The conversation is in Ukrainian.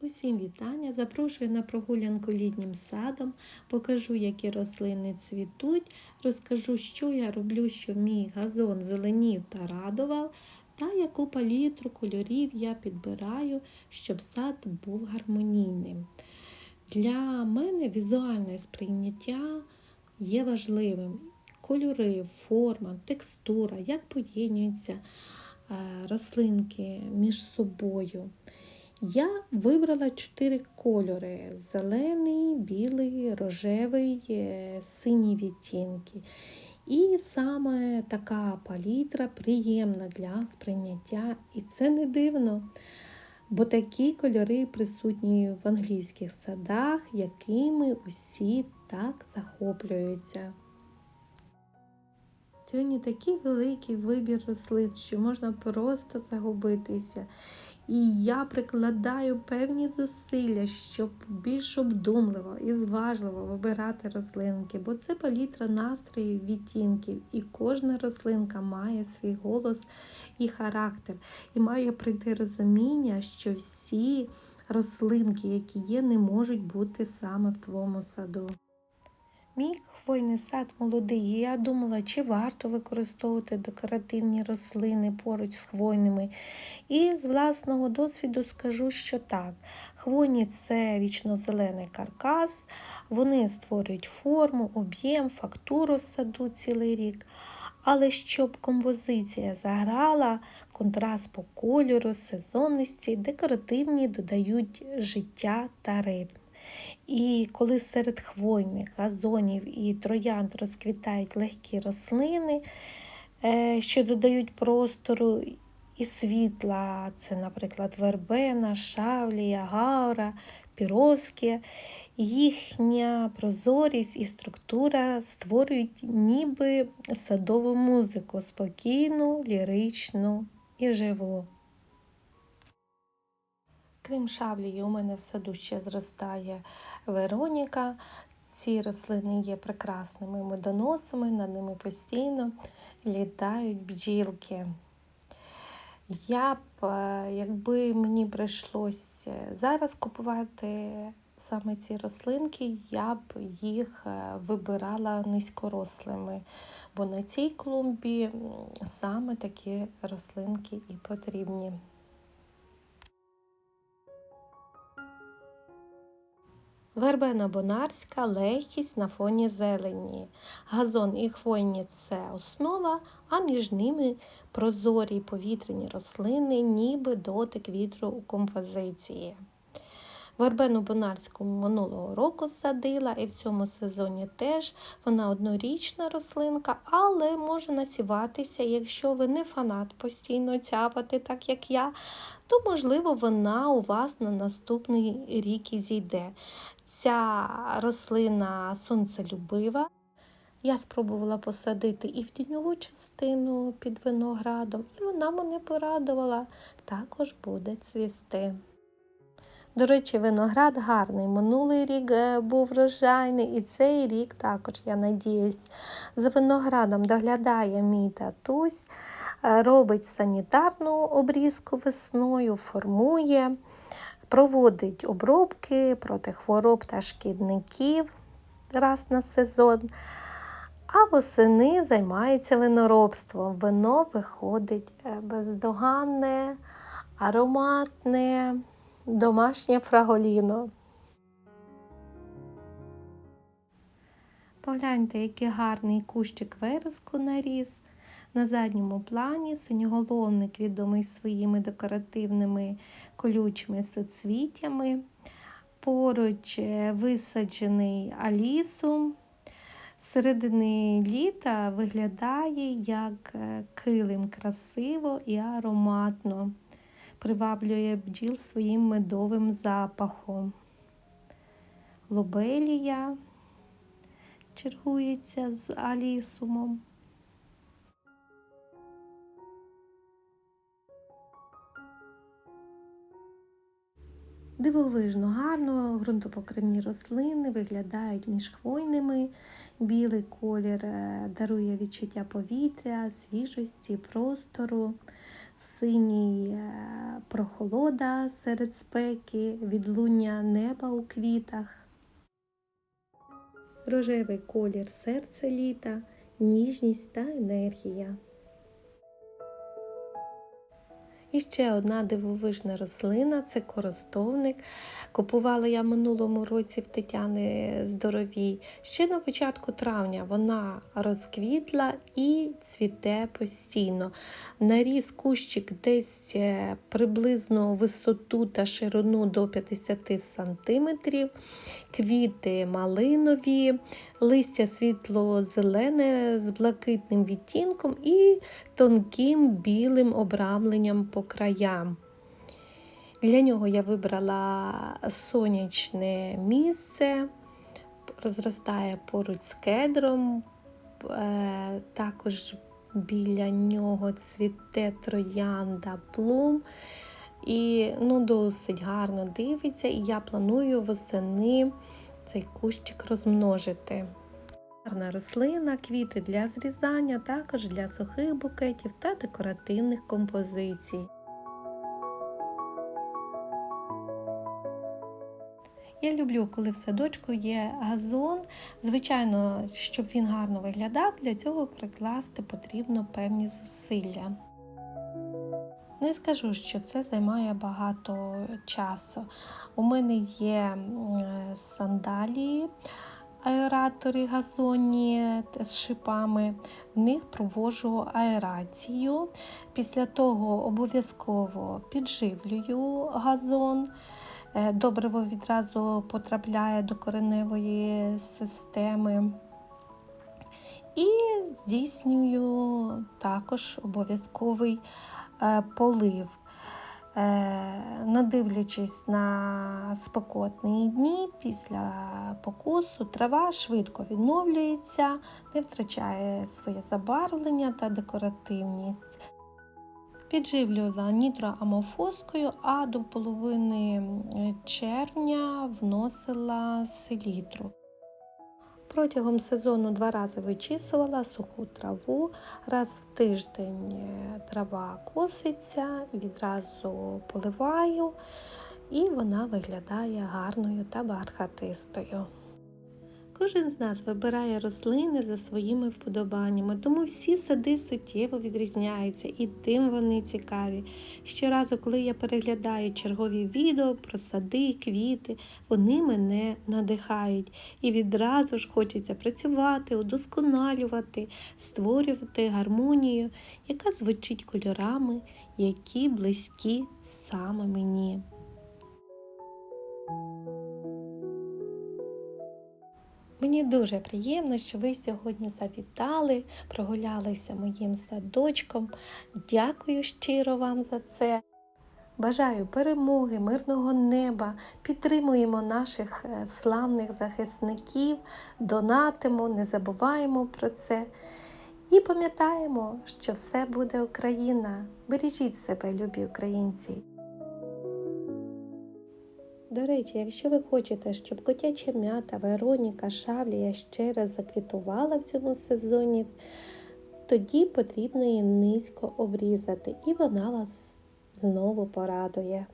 Усім вітання! Запрошую на прогулянку літнім садом, покажу, які рослини цвітуть, розкажу, що я роблю, щоб мій газон зеленів та радував, та яку палітру кольорів я підбираю, щоб сад був гармонійним. Для мене візуальне сприйняття є важливим. Кольори, форма, текстура, як поєднуються е, рослинки між собою. Я вибрала чотири кольори: зелений, білий, рожевий, е, синій відтінки. І саме така палітра приємна для сприйняття. І це не дивно, бо такі кольори присутні в англійських садах, якими усі так захоплюються. Сьогодні такий великий вибір рослин, що можна просто загубитися. І я прикладаю певні зусилля, щоб більш обдумливо і зважливо вибирати рослинки, бо це палітра настроїв, відтінків, і кожна рослинка має свій голос і характер. І має прийти розуміння, що всі рослинки, які є, не можуть бути саме в твоєму саду. Мій хвойний сад молодий, і я думала, чи варто використовувати декоративні рослини поруч з хвойними. І з власного досвіду скажу, що так. Хвойні це вічно-зелений каркас, вони створюють форму, об'єм, фактуру в саду цілий рік. Але щоб композиція заграла, контраст по кольору, сезонності, декоративні додають життя та ритм. І коли серед хвойних газонів і троянд розквітають легкі рослини, е, що додають простору і світла, це, наприклад, вербена, шавлія, гаура, піровське, їхня прозорість і структура створюють ніби садову музику, спокійну, ліричну і живу. Крім шавлії, у мене в саду ще зростає Вероніка. Ці рослини є прекрасними медоносами, над ними постійно літають бджілки. Я б, е, якби мені прийшлося зараз купувати саме ці рослинки, я б їх е, вибирала низькорослими, бо на цій клумбі саме такі рослинки і потрібні. Вербена бонарська легкість на фоні зелені. Газон і хвойні це основа, а між ними прозорі повітряні рослини, ніби дотик вітру у композиції. Вербену бонарську минулого року садила, і в цьому сезоні теж вона однорічна рослинка, але може насіватися, якщо ви не фанат постійно цяпати, так як я, то, можливо, вона у вас на наступний рік і зійде. Ця рослина сонцелюбива. Я спробувала посадити і в тіньову частину під виноградом, і вона мене порадувала, також буде цвісти. До речі, виноград гарний. Минулий рік е, був врожайний, і цей рік також, я надіюсь, за виноградом доглядає мій татусь, е, робить санітарну обрізку весною, формує проводить обробки проти хвороб та шкідників раз на сезон, а восени займається виноробством. Вино виходить е, бездоганне, ароматне, домашнє фраголіно. Погляньте, який гарний кущик вереску наріс. На задньому плані синьоголовник відомий своїми декоративними колючими соцвіттями. Поруч е, висаджений алісум. Середини літа виглядає як е, килим красиво і ароматно, приваблює бджіл своїм медовим запахом. Лобелія чергується з алісумом. Дивовижно, гарно ґрунтопокривні рослини виглядають між хвойними. Білий колір е, дарує відчуття повітря, свіжості, простору. синій е, прохолода серед спеки, відлуння неба у квітах, рожевий колір серця літа, ніжність та енергія. І ще одна дивовижна рослина це коростовник. Купувала я минулому році в Тетяни Здоровій. Ще на початку травня вона розквітла і цвіте постійно. Наріс кущик десь е, приблизно висоту та ширину до 50 см. Квіти малинові, листя світло-зелене з блакитним відтінком і тонким білим обрамленням по краям. Для нього я вибрала сонячне місце, розростає поруч з кедром, е, також біля нього цвіте троянда плум. І ну, досить гарно дивиться, і я планую восени цей кущик розмножити. Гарна рослина, квіти для зрізання, також для сухих букетів та декоративних композицій. Я люблю, коли в садочку є газон. Звичайно, щоб він гарно виглядав, для цього прикласти потрібно певні зусилля. Не скажу, що це займає багато часу. У мене є сандалії, аератори газонні з шипами, в них провожу аерацію. Після того обов'язково підживлюю газон. Добриво відразу потрапляє до кореневої системи. І здійснюю також обов'язковий полив. Надивлячись на спекотні дні після покусу, трава швидко відновлюється, не втрачає своє забарвлення та декоративність. Підживлювала нітроамофоскою, а до половини червня вносила селітру. Протягом сезону два рази вичісувала суху траву, раз в тиждень трава коситься, відразу поливаю, і вона виглядає гарною та бархатистою. Кожен з нас вибирає рослини за своїми вподобаннями, тому всі сади суттєво відрізняються і тим вони цікаві. Щоразу, коли я переглядаю чергові відео про сади, квіти, вони мене надихають і відразу ж хочеться працювати, удосконалювати, створювати гармонію, яка звучить кольорами, які близькі саме мені. Мені дуже приємно, що ви сьогодні завітали, прогулялися моїм садочком. Дякую щиро вам за це. Бажаю перемоги, мирного неба, підтримуємо наших е, славних захисників, донатимо, не забуваємо про це. І пам'ятаємо, що все буде Україна. Бережіть себе, любі українці. До речі, якщо ви хочете, щоб котяча м'ята, Вероніка, Шавлія ще раз заквітувала в цьому сезоні, тоді потрібно її низько обрізати, і вона вас знову порадує.